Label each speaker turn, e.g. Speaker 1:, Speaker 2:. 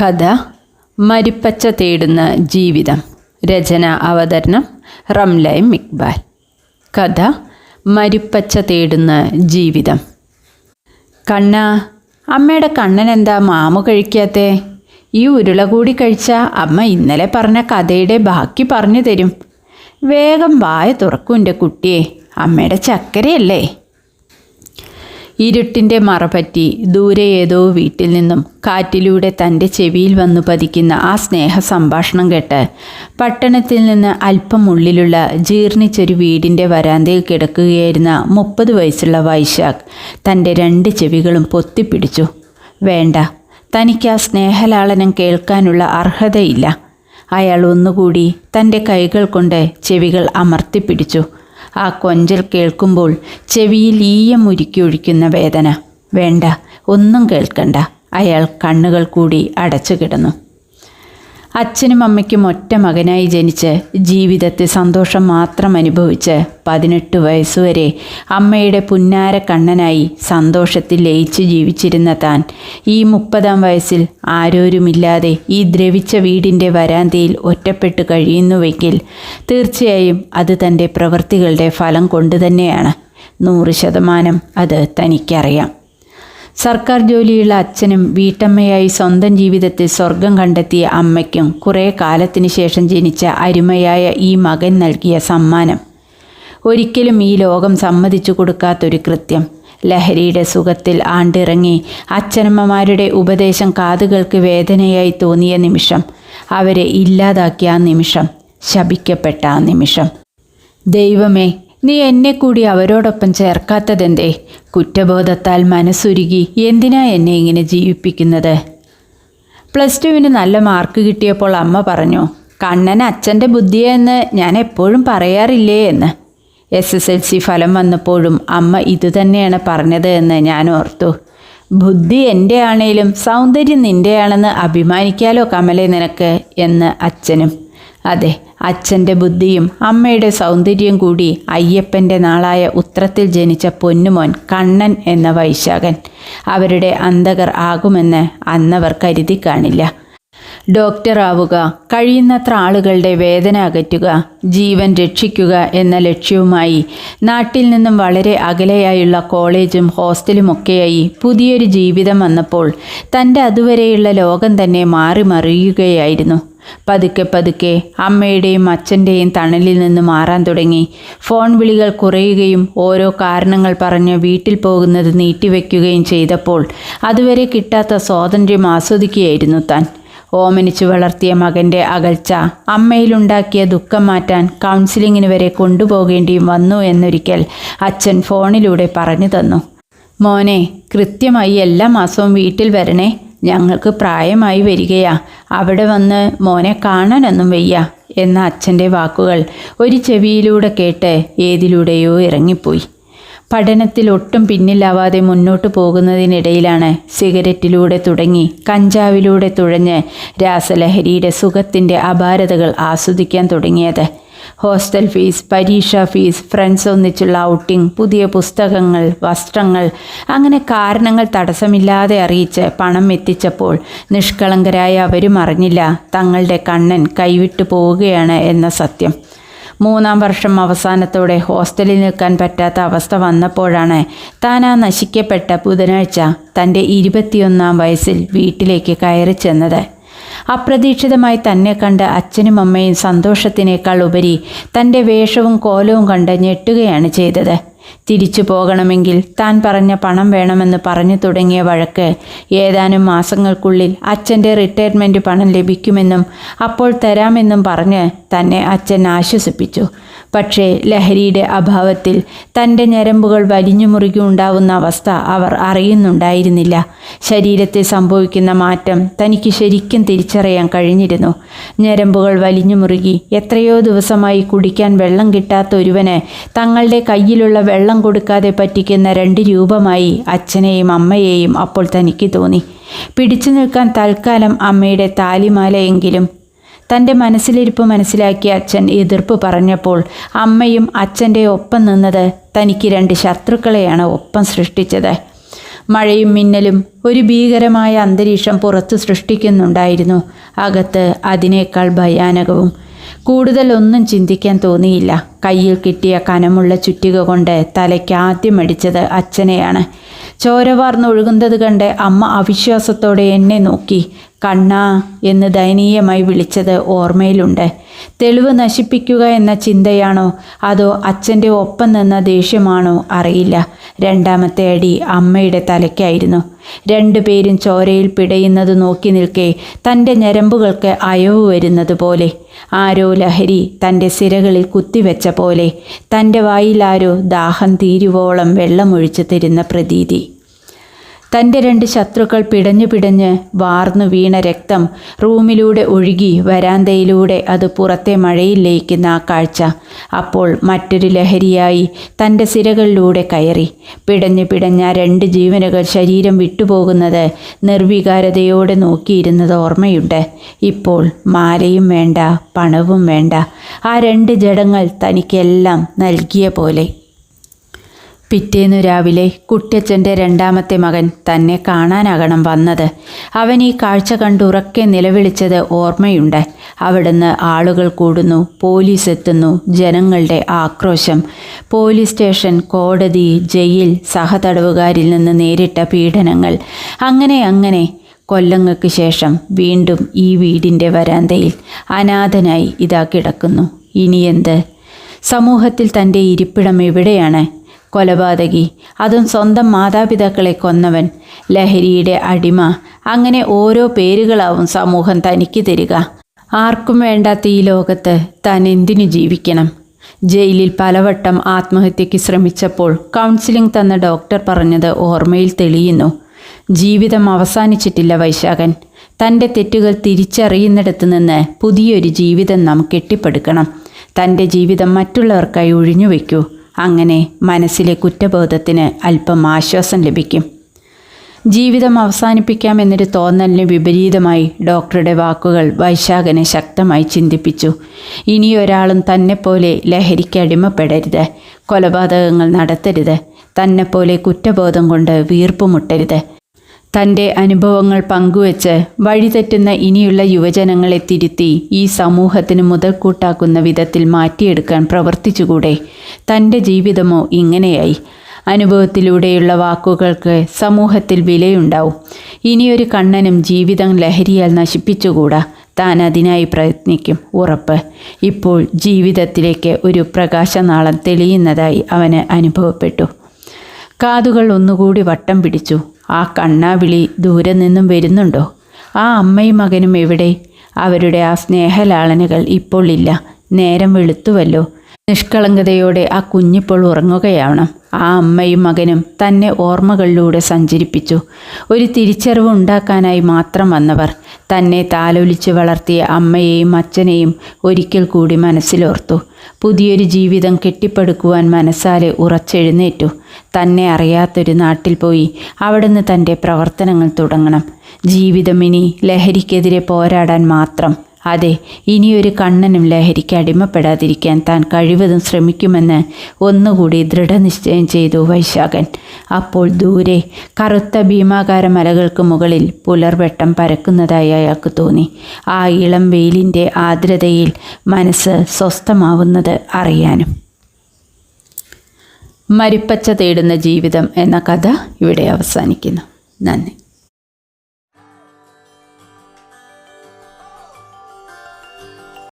Speaker 1: കഥ മരിപ്പച്ച തേടുന്ന ജീവിതം. രചന അവതരണം റംലൈം ഇക്ബാൽ. കഥ മരിപ്പച്ച തേടുന്ന ജീവിതം. കണ്ണ അമ്മയുടെ കണ്ണൻ എന്താ മാമു കഴിക്കാത്തേ? ഈ ഉരുള കൂടി കഴിച്ച അമ്മ ഇന്നലെ പറഞ്ഞ കഥയുടെ ബാക്കി പറഞ്ഞു തരും. വേഗം വായ തുറക്കും എന്റെ കുട്ടിയെ. അമ്മയുടെ ചക്കരയല്ലേ? ഇരുട്ടിന്റെ മറപറ്റി ദൂരെ ഏതോ വീട്ടിൽ നിന്നും കാറ്റിലൂടെ തന്റെ ചെവിയിൽ വന്നു പതിക്കുന്ന ആ സ്നേഹ സംഭാഷണം കേട്ട് പട്ടണത്തിൽ നിന്ന് അല്പം ഉള്ളിലുള്ള ജീർണിച്ചൊരു വീടിന്റെ വരാന്തയിൽ കിടക്കുകയായിരുന്ന മുപ്പത് വയസ്സുള്ള വൈശാഖ് തന്റെ രണ്ട് ചെവികളും പൊത്തിപ്പിടിച്ചു. വേണ്ട തനിക്ക് ആ സ്നേഹലാളനം കേൾക്കാനുള്ള അർഹതയില്ല. അയാൾ ഒന്നുകൂടി തന്റെ കൈകൾ കൊണ്ട് ചെവികൾ അമർത്തിപ്പിടിച്ചു. ആ കൊഞ്ചൽ കേൾക്കുമ്പോൾ ചെവിയിൽ ഈയം ഉരുക്കി ഒഴിക്കുന്ന വേദന. വേണ്ട ഒന്നും കേൾക്കണ്ട. അയാൾ കണ്ണുകൾ കൂടി അടച്ചു കിടന്നു. അച്ഛനും അമ്മയ്ക്കും ഒറ്റ മകനായി ജനിച്ച് ജീവിതത്തെ സന്തോഷം മാത്രം അനുഭവിച്ച് പതിനെട്ട് വയസ്സുവരെ അമ്മയുടെ പുന്നാര കണ്ണനായി സന്തോഷത്തിൽ ലയിച്ച് ജീവിച്ചിരുന്ന താൻ ഈ മുപ്പതാം വയസ്സിൽ ആരോരുമില്ലാതെ ഈ ദ്രവിച്ച വീടിന്റെ വരാന്തയിൽ ഒറ്റപ്പെട്ട് കഴിയുന്നുവെങ്കിൽ തീർച്ചയായും അത് തന്റെ പ്രവൃത്തികളുടെ ഫലം കൊണ്ടുതന്നെയാണ്. നൂറ് ശതമാനം അത് തനിക്കറിയാം. സർക്കാർ ജോലിയുള്ള അച്ഛനും വീട്ടമ്മയായി സ്വന്തം ജീവിതത്തിൽ സ്വർഗം കണ്ടെത്തിയ അമ്മയ്ക്കും കുറേ കാലത്തിന് ശേഷം ജനിച്ച അരുമയായ ഈ മകൻ നൽകിയ സമ്മാനം. ഒരിക്കലും ഈ ലോകം സമ്മതിച്ചു കൊടുക്കാത്തൊരു കൃത്യം. ലഹരിയുടെ സുഖത്തിൽ ആണ്ടിറങ്ങി അച്ഛനമ്മമാരുടെ ഉപദേശം കാതുകൾക്ക് വേദനയായി തോന്നിയ നിമിഷം അവരെ ഇല്ലാതാക്കിയ ആ നിമിഷം ശപിക്കപ്പെട്ട ആ നിമിഷം. ദൈവമേ നീ എന്നെ കൂടി അവരോടൊപ്പം ചേർക്കാത്തതെന്തേ? കുറ്റബോധത്താൽ മനസ്സുരുകി എന്തിനാ എന്നെ ഇങ്ങനെ ജീവിപ്പിക്കുന്നത്? പ്ലസ് ടുവിന് നല്ല മാർക്ക് കിട്ടിയപ്പോൾ അമ്മ പറഞ്ഞു കണ്ണൻ അച്ഛന്റെ ബുദ്ധിയെന്ന് ഞാൻ എപ്പോഴും പറയാറില്ലേ എന്ന്. എസ് എസ് എൽ സി ഫലം വന്നപ്പോഴും അമ്മ ഇതുതന്നെയാണ് പറഞ്ഞത് എന്ന് ഞാൻ ഓർത്തു. ബുദ്ധി എന്റെ ആണേലും സൗന്ദര്യം നിന്റെയാണെന്ന് അഭിമാനിക്കാലോ കമലെ നിനക്ക്? എന്ന് അച്ഛനും. അതെ അച്ഛന്റെ ബുദ്ധിയും അമ്മയുടെ സൗന്ദര്യം കൂടി അയ്യപ്പന്റെ നാളായ ഉത്രത്തിൽ ജനിച്ച പൊന്നുമോൻ കണ്ണൻ എന്ന വൈശാഖൻ. അവരുടെ അന്തകർ ആകുമെന്ന് അന്നവർ കരുതി കാണില്ല. ഡോക്ടറാവുക കഴിയുന്നത്ര ആളുകളുടെ വേദന അകറ്റുക ജീവൻ രക്ഷിക്കുക എന്ന ലക്ഷ്യവുമായി നാട്ടിൽ നിന്നും വളരെ അകലെയായുള്ള കോളേജും ഹോസ്റ്റലുമൊക്കെയായി പുതിയൊരു ജീവിതം വന്നപ്പോൾ തന്റെ അതുവരെയുള്ള ലോകം തന്നെ മാറി മറിയുകയായിരുന്നു പതുക്കെ പതുക്കെ അമ്മയുടെയും അച്ഛന്റെയും തണലിൽ നിന്ന് മാറാൻ തുടങ്ങി. ഫോൺ വിളികൾ കുറയുകയും ഓരോ കാരണങ്ങൾ പറഞ്ഞ് വീട്ടിൽ പോകുന്നത് നീട്ടിവെക്കുകയും ചെയ്തപ്പോൾ അതുവരെ കിട്ടാത്ത സ്വാതന്ത്ര്യം ആസ്വദിക്കുകയായിരുന്നു താൻ. ഓമനിച്ചു വളർത്തിയ മകന്റെ അകൽച്ച അമ്മയിലുണ്ടാക്കിയ ദുഃഖം മാറ്റാൻ കൗൺസിലിങ്ങിന് വരെ കൊണ്ടുപോകേണ്ടിയും വന്നു എന്നൊരിക്കൽ അച്ഛൻ ഫോണിലൂടെ പറഞ്ഞു തന്നു. മോനെ കൃത്യമായി എല്ലാ മാസവും വീട്ടിൽ വരണേ. ഞങ്ങൾക്ക് പ്രായമായി വരികയാ. അവിടെ വന്ന് മോനെ കാണാനൊന്നും വയ്യ എന്ന അച്ഛന്റെ വാക്കുകൾ ഒരു ചെവിയിലൂടെ കേട്ട് ഏതിലൂടെയോ ഇറങ്ങിപ്പോയി. പഠനത്തിൽ ഒട്ടും പിന്നിലാവാതെ മുന്നോട്ട് പോകുന്നതിനിടയിലാണ് സിഗരറ്റിലൂടെ തുടങ്ങി കഞ്ചാവിലൂടെ തുഴഞ്ഞ് രാസലഹരിയുടെ സുഖത്തിന്റെ അപാരതകൾ ആസ്വദിക്കാൻ തുടങ്ങിയത്. ഹോസ്റ്റൽ ഫീസ് പരീക്ഷാ ഫീസ് ഫ്രണ്ട്സ് ഒന്നിച്ചുള്ള ഔട്ടിംഗ് പുതിയ പുസ്തകങ്ങൾ വസ്ത്രങ്ങൾ അങ്ങനെ കാരണങ്ങൾ തടസ്സമില്ലാതെ അറിയിച്ച് പണം എത്തിച്ചപ്പോൾ നിഷ്കളങ്കരായ അവരും അറിഞ്ഞില്ല തങ്ങളുടെ കണ്ണൻ കൈവിട്ടു പോവുകയാണ് എന്ന സത്യം. മൂന്നാം വർഷം അവസാനത്തോടെ ഹോസ്റ്റലിൽ നിൽക്കാൻ പറ്റാത്ത അവസ്ഥ വന്നപ്പോഴാണ് താൻ ആ നശിക്കപ്പെട്ട ബുധനാഴ്ച തന്റെ ഇരുപത്തിയൊന്നാം വയസ്സിൽ വീട്ടിലേക്ക് കയറി ചെന്നത്. അപ്രതീക്ഷിതമായി തന്നെ കണ്ട് അച്ഛനും അമ്മയും സന്തോഷത്തിനേക്കാൾ ഉപരി തന്റെ വേഷവും കോലവും കണ്ട് ഞെട്ടുകയാണ് ചെയ്തത്. തിരിച്ചു പോകണമെങ്കിൽ താൻ പറഞ്ഞ പണം വേണമെന്ന് പറഞ്ഞു തുടങ്ങിയ വഴക്ക് ഏതാനും മാസങ്ങൾക്കുള്ളിൽ അച്ഛന്റെ റിട്ടയർമെന്റ് പണം ലഭിക്കുമെന്നും അപ്പോൾ തരാമെന്നും പറഞ്ഞ് തന്നെ അച്ഛൻ ആശ്വസിപ്പിച്ചു. പക്ഷേ ലഹരിയുടെ അഭാവത്തിൽ തന്റെ ഞരമ്പുകൾ വലിഞ്ഞു മുറുകി ഉണ്ടാവുന്ന അവസ്ഥ അവർ അറിയുന്നുണ്ടായിരുന്നില്ല. ശരീരത്തെ സംഭവിക്കുന്ന മാറ്റം തനിക്ക് ശരിക്കും തിരിച്ചറിയാൻ കഴിഞ്ഞിരുന്നു. ഞരമ്പുകൾ വലിഞ്ഞു മുറുകി എത്രയോ ദിവസമായി കുടിക്കാൻ വെള്ളം കിട്ടാത്ത ഒരുവന് തങ്ങളുടെ കയ്യിലുള്ള വെള്ളം കൊടുക്കാതെ പറ്റിക്കുന്ന രണ്ട് രൂപമായി അച്ഛനെയും അമ്മയെയും അപ്പോൾ തനിക്ക് തോന്നി. പിടിച്ചു നിൽക്കാൻ തൽക്കാലം അമ്മയുടെ താലിമാലയെങ്കിലും. തന്റെ മനസ്സിലിരിപ്പ് മനസ്സിലാക്കിയ അച്ഛൻ എതിർപ്പ് പറഞ്ഞപ്പോൾ അമ്മയും അച്ഛന്റെ ഒപ്പം നിന്നത് തനിക്ക് രണ്ട് ശത്രുക്കളെയാണ് ഒപ്പം സൃഷ്ടിച്ചത്. മഴയും മിന്നലും ഒരു ഭീകരമായ അന്തരീക്ഷം പുറത്തു സൃഷ്ടിക്കുന്നുണ്ടായിരുന്നു. അകത്ത് അതിനേക്കാൾ ഭയാനകവും കൂടുതൽ ഒന്നും ചിന്തിക്കാൻ തോന്നിയില്ല. കയ്യിൽ കിട്ടിയ കനമുള്ള ചുറ്റിക കൊണ്ട് തലയ്ക്ക് ആദ്യം അടിച്ചത് അച്ഛനെയാണ്. ചോരവാർന്നൊഴുകുന്നത് കണ്ട് അമ്മ അവിശ്വാസത്തോടെ എന്നെ നോക്കി. കണ്ണാ എന്ന് ദയനീയമായി വിളിച്ചത് ഓർമ്മയിലുണ്ട്. തെളിവ് നശിപ്പിക്കുക എന്ന ചിന്തയാണോ? അതോ അച്ഛന്റെ ഒപ്പം നിന്ന ദേഷ്യമാണോ? അറിയില്ല. രണ്ടാമത്തെ അടി അമ്മയുടെ തലയ്ക്കായിരുന്നു. രണ്ടുപേരും ചോരയിൽ പിടയുന്നത് നോക്കി നിൽക്കെ തന്റെ ഞരമ്പുകൾക്ക് അയവ് വരുന്നത് പോലെ. ആരോ ലഹരി തന്റെ സിരകളിൽ കുത്തിവെച്ച പോലെ. തന്റെ വായിൽ ആരോ ദാഹം തീരുവോളം വെള്ളമൊഴിച്ചു തരുന്ന പ്രതീതി. തന്റെ രണ്ട് ശത്രുക്കൾ പിടഞ്ഞു പിടഞ്ഞ് വാർന്നു വീണ രക്തം റൂമിലൂടെ ഒഴുകി വരാന്തയിലൂടെ അത് പുറത്തെ മഴയിൽ ലയിക്കുന്ന ആ കാഴ്ച. അപ്പോൾ മറ്റൊരു ലഹരിയായി തന്റെ സിരകളിലൂടെ കയറി. പിടഞ്ഞു പിടഞ്ഞ രണ്ട് ജീവനുകൾ ശരീരം വിട്ടുപോകുന്നത് നിർവികാരതയോടെ നോക്കിയിരുന്നത് ഓർമ്മയുണ്ട്. ഇപ്പോൾ മാലയും വേണ്ട പണവും വേണ്ട. ആ രണ്ട് ജഡങ്ങൾ തനിക്കെല്ലാം നൽകിയ പോലെ. പിറ്റേന്നു രാവിലെ കുട്ടിയച്ഛന്റെ രണ്ടാമത്തെ മകൻ തന്നെ കാണാനാകണം വന്നത്. അവൻ ഈ കാഴ്ച കണ്ടുറക്കെ നിലവിളിച്ചത് ഓർമ്മയുണ്ട്. അവിടുന്ന് ആളുകൾ കൂടുന്നു പോലീസ് എത്തുന്നു ജനങ്ങളുടെ ആക്രോശം. പോലീസ് സ്റ്റേഷൻ കോടതി ജയിൽ സഹതടവുകാരിൽ നിന്ന് നേരിട്ട പീഡനങ്ങൾ. അങ്ങനെ അങ്ങനെ കൊല്ലങ്ങൾക്ക് ശേഷം വീണ്ടും ഈ വീടിന്റെ വരാന്തയിൽ അനാഥനായി ഇതാ കിടക്കുന്നു. ഇനിയെന്ത്? സമൂഹത്തിൽ തന്റെ ഇരിപ്പിടം എവിടെയാണ്? കൊലപാതകി. അതും സ്വന്തം മാതാപിതാക്കളെ കൊന്നവൻ. ലഹരിയുടെ അടിമ. അങ്ങനെ ഓരോ പേരുകളാവും സമൂഹം തനിക്ക് തരിക. ആർക്കും വേണ്ടാത്ത ഈ ലോകത്ത് താൻ എന്തിനു ജീവിക്കണം? ജയിലിൽ പലവട്ടം ആത്മഹത്യയ്ക്ക് ശ്രമിച്ചപ്പോൾ കൗൺസിലിംഗ് തന്ന ഡോക്ടർ പറഞ്ഞത് ഓർമ്മയിൽ തെളിയുന്നു. ജീവിതം അവസാനിച്ചിട്ടില്ല വൈശാഖൻ. തന്റെ തെറ്റുകൾ തിരിച്ചറിയുന്നിടത്ത് നിന്ന് പുതിയൊരു ജീവിതം നാം കെട്ടിപ്പടുക്കണം. തന്റെ ജീവിതം മറ്റുള്ളവർക്കായി ഒഴിഞ്ഞുവെക്കൂ അങ്ങനെ മനസ്സിലെ കുറ്റബോധത്തിന് അല്പം ആശ്വാസം ലഭിക്കും. ജീവിതം അവസാനിപ്പിക്കാമെന്നൊരു തോന്നലിന് വിപരീതമായി ഡോക്ടറുടെ വാക്കുകൾ വൈശാഖനെ ശക്തമായി ചിന്തിപ്പിച്ചു. ഇനിയൊരാളും തന്നെപ്പോലെ ലഹരിക്ക് അടിമപ്പെടരുത് കൊലപാതകങ്ങൾ നടത്തരുത് തന്നെപ്പോലെ കുറ്റബോധം കൊണ്ട് വീർപ്പുമുട്ടരുത്. തന്റെ അനുഭവങ്ങൾ പങ്കുവച്ച് വഴിതെറ്റുന്ന ഇനിയുള്ള യുവജനങ്ങളെ തിരുത്തി ഈ സമൂഹത്തിന് മുതൽക്കൂട്ടാക്കുന്ന വിധത്തിൽ മാറ്റിയെടുക്കാൻ പ്രവർത്തിച്ചുകൂടെ? തന്റെ ജീവിതമോ ഇങ്ങനെയായി. അനുഭവത്തിലൂടെയുള്ള വാക്കുകൾക്ക് സമൂഹത്തിൽ വിലയുണ്ടാവും. ഇനിയൊരു കണ്ണനും ജീവിതം ലഹരിയാൽ നശിപ്പിച്ചുകൂടാ? താൻ അതിനായി പ്രയത്നിക്കും ഉറപ്പ്. ഇപ്പോൾ ജീവിതത്തിലേക്ക് ഒരു പ്രകാശനാളം തെളിയുന്നതായി അവന് അനുഭവപ്പെട്ടു. കാതുകൾ ഒന്നുകൂടി വട്ടം പിടിച്ചു. ആ കണ്ണാവിളി ദൂരെ നിന്നും വരുന്നുണ്ടോ? ആ അമ്മയും മകനും എവിടെ? അവരുടെ ആ സ്നേഹലാളനകൾ ഇപ്പോൾ ഇല്ല. നേരം വെളുത്തുവല്ലോ. നിഷ്കളങ്കതയോടെ ആ കുഞ്ഞിപ്പോൾ ഉറങ്ങുകയാണ്. ആ അമ്മയും മകനും തന്നെ ഓർമ്മകളിലൂടെ സഞ്ചരിപ്പിച്ചു. ഒരു തിരിച്ചറിവ് ഉണ്ടാക്കാനായി മാത്രം വന്നവർ തന്നെ താലോലിച്ച് വളർത്തിയ അമ്മയെയും അച്ഛനെയും ഒരിക്കൽ കൂടി മനസ്സിലോർത്തു. പുതിയൊരു ജീവിതം കെട്ടിപ്പടുക്കുവാൻ മനസ്സാലെ ഉറച്ചെഴുന്നേറ്റു. തന്നെ അറിയാത്തൊരു നാട്ടിൽ പോയി അവിടുന്ന് തന്റെ പ്രവർത്തനങ്ങൾ തുടങ്ങണം. ജീവിതം ഇനി ലഹരിക്കെതിരെ പോരാടാൻ മാത്രം. അതെ ഇനിയൊരു കണ്ണനും ലഹരിക്ക് അടിമപ്പെടാതിരിക്കാൻ താൻ കഴിവതും ശ്രമിക്കുമെന്ന് ഒന്നുകൂടി ദൃഢനിശ്ചയം ചെയ്തു വൈശാഖൻ. അപ്പോൾ ദൂരെ കറുത്ത ഭീമാകാര മലകൾക്ക് മുകളിൽ പുലർവെട്ടം പരക്കുന്നതായി അയാൾക്ക് തോന്നി. ആ ഇളം വെയിലിന്റെ ആർദ്രതയിൽ മനസ്സ് സ്വസ്ഥമാവുന്നത് അറിയാനും. മരിപ്പച്ച തേടുന്ന ജീവിതം എന്ന കഥ ഇവിടെ അവസാനിക്കുന്നു. നന്ദി.